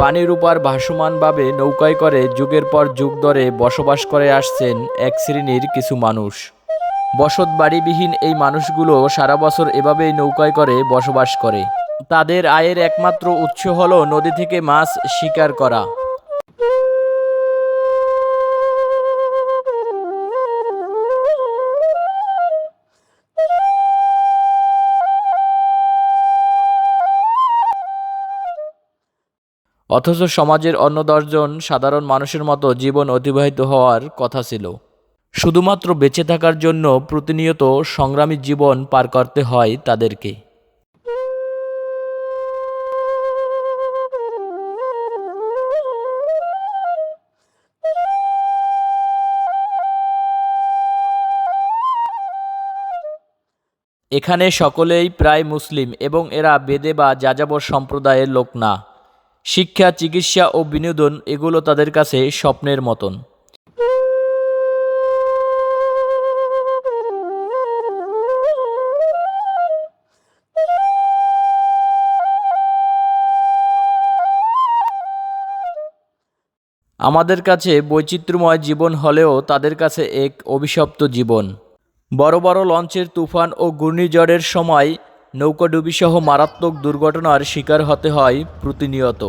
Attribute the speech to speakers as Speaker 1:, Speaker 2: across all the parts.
Speaker 1: পানির উপর ভাসমানভাবে নৌকায় করে যুগের পর যুগ ধরে বসবাস করে আসছেন এক শ্রেণির কিছু মানুষ। বসত বাড়িবিহীন এই মানুষগুলো সারা বছর এভাবেই নৌকায় করে বসবাস করে। তাদের আয়ের একমাত্র উৎস হল নদী থেকে মাছ শিকার করা। অথচ সমাজের অন্য দশজন সাধারণ মানুষের মতো জীবন অতিবাহিত হওয়ার কথা ছিল। শুধুমাত্র বেঁচে থাকার জন্য প্রতিনিয়ত সংগ্রামী জীবন পার করতে হয় তাদেরকে। এখানে সকলেই প্রায় মুসলিম এবং এরা বেদে বা যাযাবর সম্প্রদায়ের লোক না। শিক্ষা, চিকিৎসা ও বিনোদন এগুলো তাদের কাছে স্বপ্নের মতন। আমাদের কাছে বৈচিত্র্যময় জীবন হলেও তাদের কাছে এক অভিশপ্ত জীবন। বড় বড় লঞ্চের তুফান ও ঘূর্ণিঝড়ের সময় নৌকাডুবিসহ মারাত্মক দুর্ঘটনার শিকার হতে হয় প্রতিনিয়ত।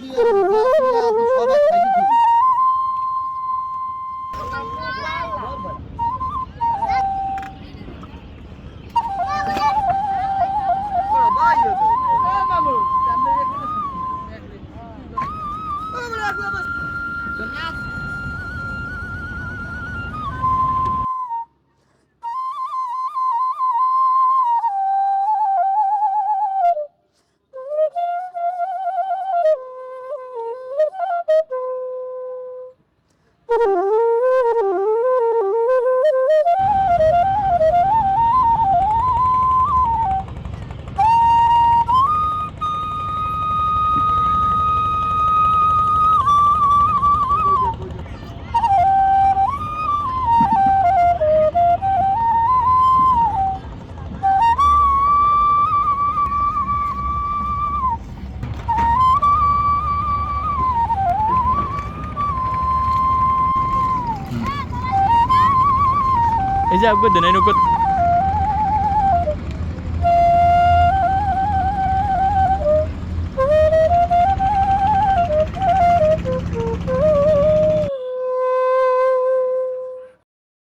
Speaker 2: দিয়ে সবাই глава.
Speaker 1: এই যে আপনার দেন নৌকা